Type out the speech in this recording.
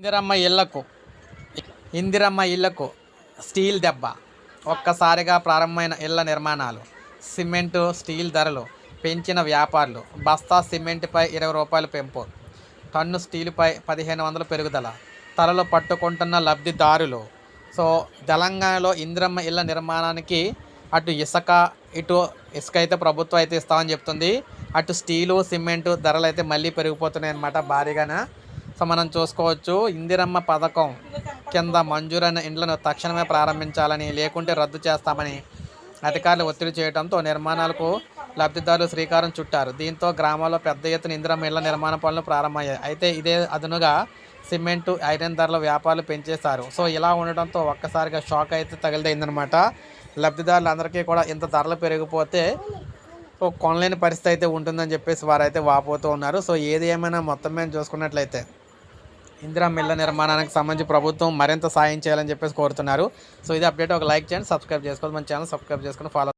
ఇందిరమ్మ ఇళ్ళకు ఇందిరమ్మ ఇళ్ళకు స్టీల్ దెబ్బ ఒక్కసారిగా ప్రారంభమైన ఇళ్ళ నిర్మాణాలు సిమెంటు స్టీల్ ధరలు పెంచిన వ్యాపారులు బస్తా సిమెంట్పై ఇరవై రూపాయలు పెంపు టన్ను స్టీల్పై పదిహేను వందల పెరుగుదల తలలు పట్టుకుంటున్న లబ్ధిదారులు. సో తెలంగాణలో ఇందిరమ్మ ఇళ్ళ నిర్మాణానికి అటు ఇసుక ఇటు ఇసుక అయితే ప్రభుత్వం అయితే ఇస్తామని చెప్తుంది. అటు స్టీలు సిమెంటు ధరలు అయితే మళ్ళీ పెరిగిపోతున్నాయి అన్నమాట భారీగానే. సో మనం చూసుకోవచ్చు. ఇందిరమ్మ పథకం కింద మంజూరైన ఇండ్లను తక్షణమే ప్రారంభించాలని లేకుంటే రద్దు చేస్తామని అధికారులు ఒత్తిడి చేయడంతో నిర్మాణాలకు లబ్ధిదారులు శ్రీకారం చుట్టారు. దీంతో గ్రామాల్లో పెద్ద ఎత్తున ఇందిరమ్మ ఇళ్ళ నిర్మాణ పనులు ప్రారంభమయ్యాయి. అయితే ఇదే అదనుగా సిమెంటు ఐరన్ ధరల వ్యాపారాలు పెంచేశారు. సో ఇలా ఉండడంతో ఒక్కసారిగా షాక్ అయితే తగిలిదైందనమాట లబ్ధిదారులందరికీ కూడా ఇంత ధరలు పెరిగిపోతే సో కొనలేని పరిస్థితి అయితే ఉంటుందని చెప్పేసి వారైతే వాపోతూ ఉన్నారు. సో ఏది ఏమైనా మొత్తం మేము చూసుకున్నట్లయితే ఇందిరా మిల్ల నిర్మాణానికి సంబంధించి ప్రభుత్వం మరింత సాయం చేయాలని చెప్పేసి కోరుతున్నారు. సో ఇది అప్డేట్. ఒక లైక్ చేయండి సబ్స్క్రైబ్ చేసుకోవాలి. మన ఛానల్ సబ్స్క్రైబ్ చేసుకుని ఫాలో